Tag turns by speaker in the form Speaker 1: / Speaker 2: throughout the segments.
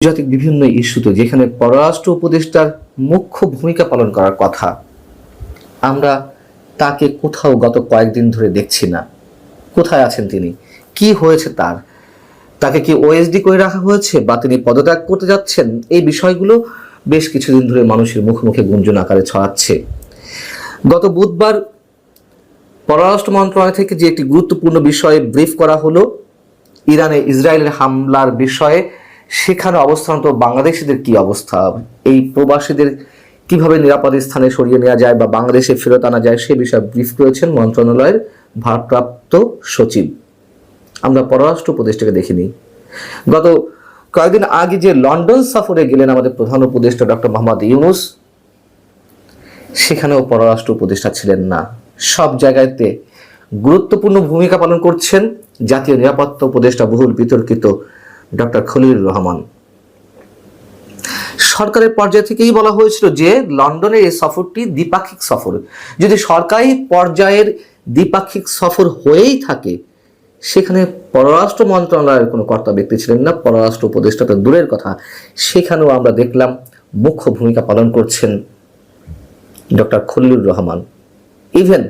Speaker 1: আন্তর্জাতিক বিভিন্ন ইস্যুতে, যেখানে পররাষ্ট্র উপদেষ্টার মুখ্য ভূমিকা পালন করার কথা। আমরা তাকে কোথাও গত কয়েকদিন ধরে দেখছি না। কোথায় আছেন তিনি? কি হয়েছে তার? তাকে কি ওএসডি করে রাখা হয়েছে বা তিনি পদত্যাগ করতে যাচ্ছেন? এই বিষয়গুলো বেশ কিছুদিন ধরে মানুষের মুখে মুখে গুঞ্জন আকারে ছড়াচ্ছে। গত বুধবার পররাষ্ট্র মন্ত্রণালয় থেকে যে একটি গুরুত্বপূর্ণ বিষয়ে ব্রিফ করা হলো, ইরানে ইসরায়েলের হামলার বিষয়ে সেখানে অবস্থানত বাংলাদেশিদের কি অবস্থা? এই প্রবাসীদের কীভাবে নিরাপদ স্থানে সরিয়ে নেওয়া যায় বা বাংলাদেশে ফেরত আনা যায় সে বিষয়ে ব্রিফ করেছেন মন্ত্রণালয়ের ভারপ্রাপ্ত সচিব। আমরা পররাষ্ট্র উপদেষ্টাকে দেখিনি। গত কয়েকদিন আগে যে লন্ডন সফরে গেলেন আমাদের প্রধান উপদেষ্টা ডক্টর মোহাম্মদ ইউনুস, সেখানেও পররাষ্ট্র উপদেষ্টা ছিলেন না। সব জায়গাতে গুরুত্বপূর্ণ ভূমিকা পালন করছেন জাতীয় নিরাপত্তা উপদেষ্টা বহুল বিতর্কিত ডক্টর খলিলুর রহমান। সরকারের পর্যায় থেকেই বলা হয়েছিল যে, লন্ডনের এই সফরটি দ্বিপাক্ষিক সফর। যদি সরকারি পর্যায়ের দ্বিপাক্ষিক সফর হয়েই থাকে, সেখানে পররাষ্ট্র মন্ত্রণালয়ের কোনো কর্তা ব্যক্তি ছিলেন না, পররাষ্ট্র উপদেষ্টা তো দূরের কথা। সেখানেও আমরা দেখলাম মুখ্য ভূমিকা পালন করছেন ডক্টর খলিলুর রহমান। ইভেন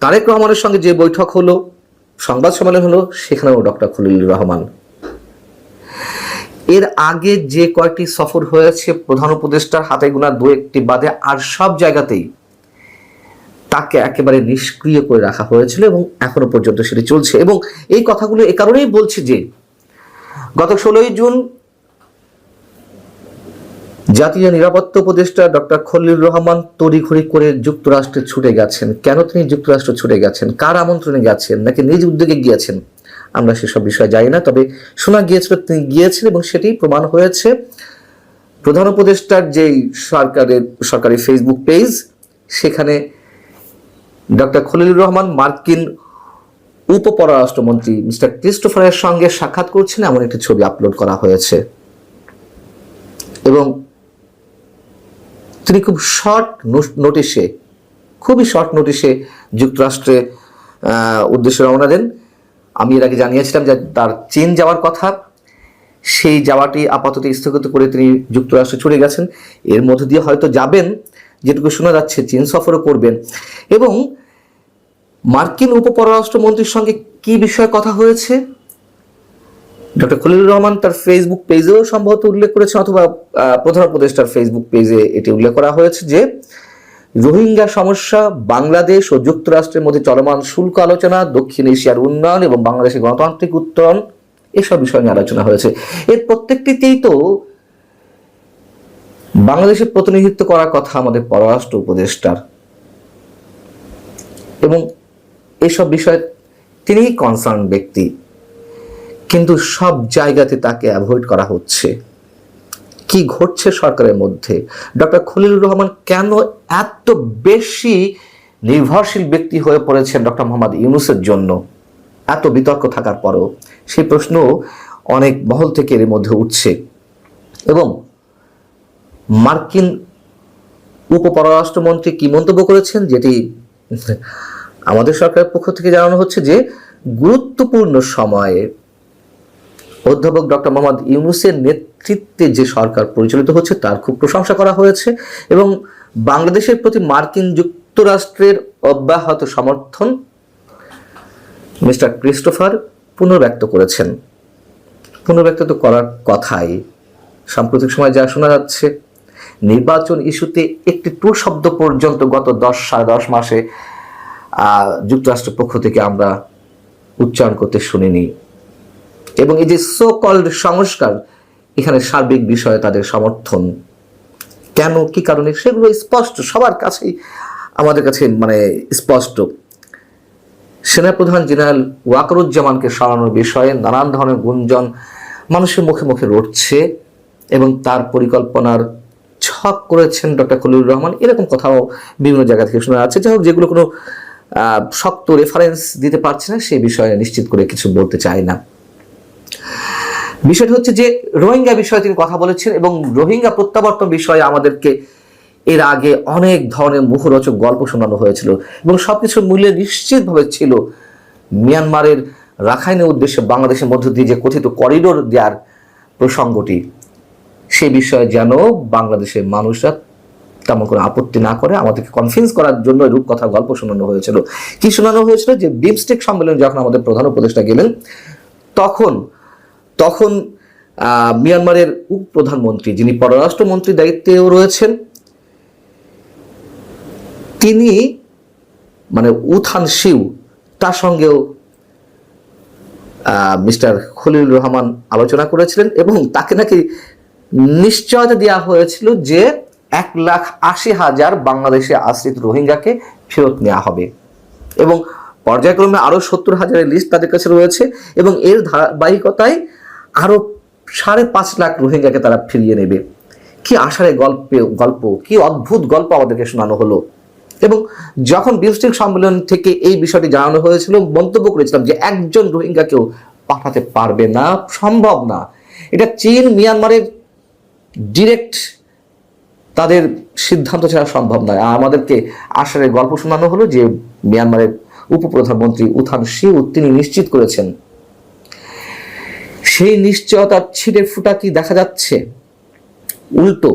Speaker 1: তারেক রহমানের সঙ্গে যে বৈঠক হলো, সংবাদ সম্মেলন হলো, সেখানেও ডক্টর খলিলুর রহমান। এর আগে যে কয়েকটি সফর হয়েছে প্রধান উপদেষ্টার হাতে গোনা দু একটি বাদে আর সব জায়গাতেই তাকে একেবারে নিষ্ক্রিয় করে রাখা হয়েছিল এবং এখনও পর্যন্ত সেটি চলছে। এবং এই কথাগুলো এ কারণেই বলছি যে গত ষোলোই জুন জাতীয় নিরাপত্তা উপদেষ্টা ডক্টর খলিলুর রহমান তড়িঘড়ি করে যুক্তরাষ্ট্রে ছুটে গেছেন। কেন তিনি যুক্তরাষ্ট্র ছুটে গেছেন? কার আমন্ত্রণে গেছেন? নাকি নিজ উদ্যোগে গিয়েছেন? আমরা সেসব বিষয়ে জানি না। তবে শোনা গিয়েছিল, তিনি গিয়েছেন এবং সেটি প্রমাণ হয়েছে। প্রধান উপদেষ্টার যেই সরকারের, সরকারি ফেসবুক পেজ সেখানে ডক্টর খলিলুর রহমান, মার্কিন উপপররাষ্ট্রমন্ত্রী মিস্টার ক্রিস্টোফারের সঙ্গে সাক্ষাৎ করছেন, এমন একটি ছবি আপলোড করা হয়েছে। এবং তিনি খুব শর্ট নোটিশে খুবই শর্ট নোটিশে যুক্তরাষ্ট্রে উদ্দেশ্যে রওনা দেন। আমি এর আগে জানিয়েছিলাম যে তার চীন যাওয়ার কথা, সেই যাওয়াটি আপাতত স্থগিত করে তিনি যুক্তরাষ্ট্রে চলে গেছেন। এর মধ্যে দিয়ে হয়তো যাবেন, যেটুকু শোনা যাচ্ছে, চীন সফরও করবেন। এবং মার্কিন উপপররাষ্ট্রমন্ত্রীর সঙ্গে কি বিষয়ে কথা হয়েছে? ডক্টর খলিলুর রহমান তার ফেসবুক পেজেও সম্ভবত উল্লেখ করেছেন, অথবা প্রধান উপদেষ্টার ফেসবুক পেজে এটি উল্লেখ করা হয়েছে যে রোহিঙ্গা সমস্যা, বাংলাদেশ ও যুক্তরাষ্ট্রের মধ্যে চলমান শুল্ক আলোচনা, দক্ষিণ এশিয়ার উন্নয়ন এবং বাংলাদেশের গণতান্ত্রিক উত্তরণ, এসব বিষয় নিয়ে আলোচনা হয়েছে। এর প্রত্যেকটিতেই তো বাংলাদেশের প্রতিনিধিত্ব করার কথা আমাদের পররাষ্ট্র উপদেষ্টার। এবং এসব বিষয়ে তিনিই কনসার্ন ব্যক্তি। কিন্তু সব জায়গাতে তাকে অ্যাভয়েড করা হচ্ছে। কি ঘটছে সরকারের মধ্যে? ডক্টর খলিলুর রহমান কেন এত বেশি নির্ভরশীল ব্যক্তি হয়ে পড়েছেন ডক্টর মোহাম্মদ ইউনুসের জন্য। এত বিতর্ক থাকার পরও সেই প্রশ্ন অনেক মহল থেকে এর মধ্যে উঠছে। এবং মার্কিন উপপররাষ্ট্রমন্ত্রী কি মন্তব্য করেছেন, যেটি আমাদের সরকারের পক্ষ থেকে জানানো হচ্ছে যে, গুরুত্বপূর্ণ সময়ে অধ্যাপক ডক্টর মোহাম্মদ ইউনুসের নেতৃত্বে যে সরকার পরিচালিত হচ্ছে, তার খুব প্রশংসা করা হয়েছে এবং বাংলাদেশের প্রতি মার্কিন যুক্তরাষ্ট্রের অব্যাহত সমর্থন মিস্টার ক্রিস্টোফার পুনর্ব্যক্ত করেছেন। পুনর্ব্যক্ত তো করার কথাই। সাম্প্রতিক সময় যা শোনা যাচ্ছে নির্বাচন ইস্যুতে একটি টু শব্দ পর্যন্ত গত দশ সাড়ে দশ মাসে আহ, যুক্তরাষ্ট্রের পক্ষ থেকে আমরা উচ্চারণ করতে শুনিনি। এবং এই যে সো কল্ড সংস্কার এখানে সার্বিক বিষয়ে তাদের সমর্থন কেন, কি কারণে, সেগুলো স্পষ্ট, সবার কাছেই আমাদের কাছে মানে স্পষ্ট। সেনাপ্রধান জেনারেল ওয়াকরুজ্জামানকে সরানোর বিষয়ে নানান ধরনের গুঞ্জন মানুষের মুখে মুখে রটছে এবং তার পরিকল্পনার ছক করেছেন ডক্টর খলিলুর রহমান। এরকম কথাও বিভিন্ন জায়গা থেকে শোনা যাচ্ছে। যাই হোক, যেগুলো কোনো শক্ত রেফারেন্স দিতে পারছে না সেই বিষয়ে নিশ্চিত করে কিছু বলতে চায় না। বিষয়টা হচ্ছে যে রোহিঙ্গা বিষয়ে তিনি কথা বলেছেন এবং রোহিঙ্গা প্রত্যাবর্তন বিষয়ে আমাদেরকে এর আগে অনেক ধরনের মুখরোচক গল্প শোনানো হয়েছিল এবং সবকিছুর মূল্যে নিশ্চিতভাবে ছিল মিয়ানমারের রাখাইনের উদ্দেশ্যে বাংলাদেশের মধ্য দিয়ে যে কথিত করিডোর দেওয়ার প্রসঙ্গটি। সে বিষয়ে যেন বাংলাদেশের মানুষরা তেমন কোনো আপত্তি না করে আমাদেরকে কনফিউজ করার জন্য রূপ কথা গল্প শোনানো হয়েছিল। কি শোনানো হয়েছিল? যে বিমস্টেক সম্মেলন যখন আমাদের প্রধান উপদেষ্টা গেলেন, তখন তখন মিয়ানমারের উপ প্রধানমন্ত্রী যিনি পররাষ্ট্রমন্ত্রী দায়িত্বেও রয়েছেন, তিনি মানে উথান শিউ তার সঙ্গেও মিস্টার খলিল রহমান আলোচনা করেছিলেন এবং তাকে নাকি নিশ্চয়তা দেওয়া হয়েছিল যে এক লাখ আশি হাজার বাংলাদেশে আশ্রিত রোহিঙ্গাকে ফেরত নেওয়া হবে। এবং পর্যায়ক্রমে আরও সত্তর হাজারের লিস্ট তাদের কাছে রয়েছে এবং এর ধারাবাহিকতায় আরও সাড়ে পাঁচ লাখ রোহিঙ্গাকে তারা ফিরিয়ে নেবে। কি আষাঢ়ে গল্পে, গল্প, কি অদ্ভুত গল্প আমাদেরকে শোনানো হলো। এবং যখন বিমস্টেক সম্মেলন থেকে এই বিষয়টি জানানো হয়েছিল, মন্তব্য করেছিলাম যে একজন রোহিঙ্গাকেও পাঠাতে পারবে না, সম্ভব না। এটা চীন, মিয়ানমারের ডিরেক্ট তাদের সিদ্ধান্ত ছাড়া সম্ভব নয়। আর আমাদেরকে আষাঢ়ের গল্প শোনানো হলো যে মিয়ানমারের উপপ্রধানমন্ত্রী উথান শিউ তিনি নিশ্চিত করেছেন সেই নিশ্চয়তার ছিটে ফুটা কি দেখা যাচ্ছে? উল্টো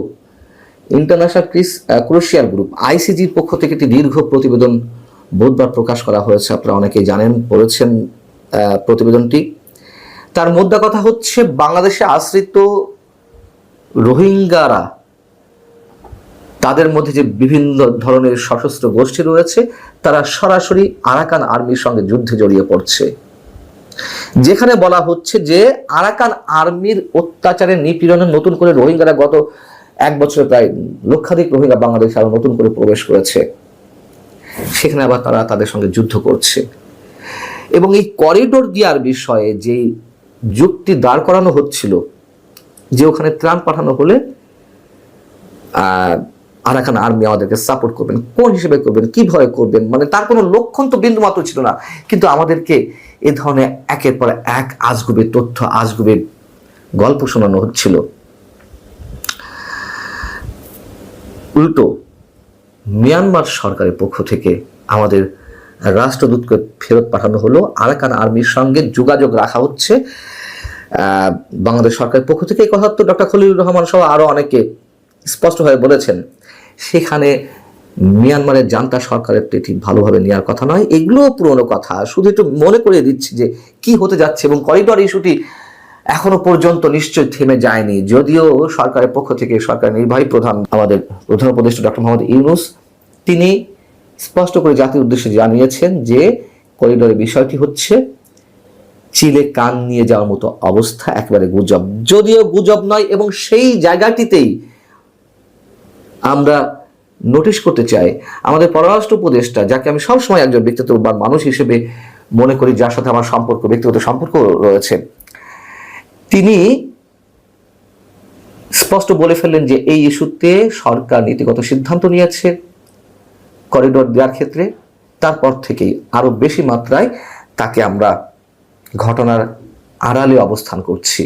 Speaker 1: ইন্টারন্যাশনাল ক্রিস ক্রোশিয়ার গ্রুপ আইসিজির পক্ষ থেকে একটি দীর্ঘ প্রতিবেদন বুধবার প্রকাশ করা হয়েছে। আপনারা অনেকেই জানেন, পড়েছেন প্রতিবেদনটি। তার মোদ্দা কথা হচ্ছে, বাংলাদেশে আশ্রিত রোহিঙ্গারা, তাদের মধ্যে যে বিভিন্ন ধরনের সশস্ত্র গোষ্ঠী রয়েছে, তারা সরাসরি আরাকান আর্মির সঙ্গে যুদ্ধে জড়িয়ে পড়ছে। যেখানে বলা হচ্ছে যে আরাকান আর্মির অত্যাচারে নিপীড়নে নতুন করে রোহিঙ্গারা গত এক বছরে প্রায় লক্ষাধিক রোহিঙ্গা বাংলাদেশে আরও নতুন করে প্রবেশ করেছে। সেখানে আবার তারা তাদের সঙ্গে যুদ্ধ করছে। এবং এই করিডোর দেওয়ার বিষয়ে যে যুক্তি দাঁড় করানো হচ্ছিল, যে ওখানে ত্রাণ পাঠানো হলে আরাকান আর্মি আমাদেরকে সাপোর্ট করবেন, কোন হিসেবে করবেন, কীভাবে করবেন মানে তার কোনো লক্ষণ তো বিন্দু মাত্র ছিল না। কিন্তু আমাদেরকে এ ধরনের একের পর এক আজগুবে তথ্য, আজগুবে গল্প শোনানো হচ্ছিল। উল্টো, মিয়ানমার সরকারের পক্ষ থেকে আমাদের রাষ্ট্রদূতকে ফেরত পাঠানো হলো। আরাকান আর্মির সঙ্গে যোগাযোগ রাখা হচ্ছে। বাংলাদেশ সরকারের পক্ষ থেকে এই কথা তো ডক্টর খলিলুর রহমান সহ আরও অনেকে স্পষ্টভাবে বলেছেন। সেখানে মিয়ানমারের জান্তা সরকারের তো এটি ভালোভাবে নেওয়ার কথা নয়, এগুলোও পুরনো কথা। শুধু একটু মনে করিয়ে দিচ্ছি যে কি হতে যাচ্ছে এবং করিডর ইস্যুটি এখনও পর্যন্ত নিশ্চয় থেমে যায়নি। যদিও সরকারের পক্ষ থেকে সরকারের নির্বাহী প্রধান আমাদের প্রধান উপদেষ্টা ডক্টর মোহাম্মদ ইউনুস, তিনি স্পষ্ট করে জাতির উদ্দেশ্যে জানিয়েছেন যে করিডোরের বিষয়টি হচ্ছে চিলে কান নিয়ে যাওয়ার মতো অবস্থা, একেবারে গুজব। যদিও গুজব নয় এবং সেই জায়গাটিতেই আমরা নোটিশ করতে চাই, আমাদের পররাষ্ট্র উপদেষ্টা, যাকে আমি সবসময় একজন ব্যক্তিত্ববান মানুষ হিসেবে মনে করি, যার সাথে আমার সম্পর্ক, ব্যক্তিগত সম্পর্ক রয়েছে, তিনি স্পষ্ট বলে ফেললেন যে এই ইস্যুতে সরকার নীতিগত সিদ্ধান্ত নিয়েছে করিডোর দেওয়ার ক্ষেত্রে, তারপর থেকেই আরও বেশি মাত্রায় তাকে আমরা ঘটনার আড়ালে অবস্থান করছি,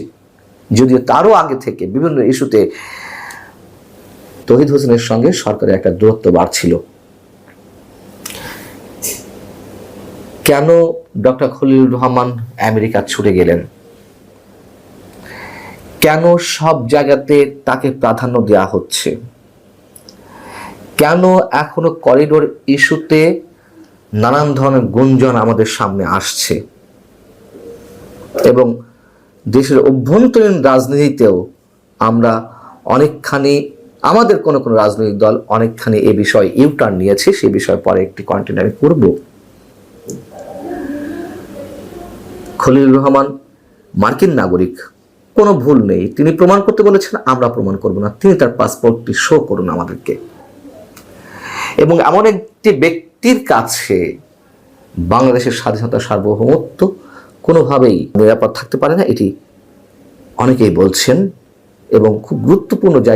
Speaker 1: যদিও তারও আগে থেকে বিভিন্ন ইস্যুতে তহিদ হোসেনের সঙ্গে সরকারের একটা দূরত্ব বাড়ছিল। কেন ডক্টর খলিলুর রহমান আমেরিকা ছুটে গেলেন? কেন সব জায়গাতে তাকে প্রাধান্য দেওয়া হচ্ছে? কেন এখনও করিডোর ইস্যুতে নানান ধরনের গুঞ্জন আমাদের সামনে আসছে? এবং দেশের অভ্যন্তরীণ রাজনীতিতেও আমরা অনেকখানি আমাদের কোনো কোনো রাজনৈতিক দল অনেকখানি এ বিষয়ে ইউটার্ন নিয়েছে, সে বিষয়ে পরে একটি কন্টেন্ট আমি করব। খলিল রহমান, মার্কিন নাগরিক, কোনো ভুল নেই। তিনি প্রমাণ করতে বলেছেন, আমরা প্রমাণ করব না। তিনি তার পাসপোর্টটি শো করুন আমাদেরকে। এবং এমন একটি ব্যক্তির কাছে বাংলাদেশের স্বাধীনতা সার্বভৌমত্ব কোনোভাবেই নিরাপদ থাকতে পারে না, এটি অনেকেই বলছেন, এবং খুব গুরুত্বপূর্ণ জায়গা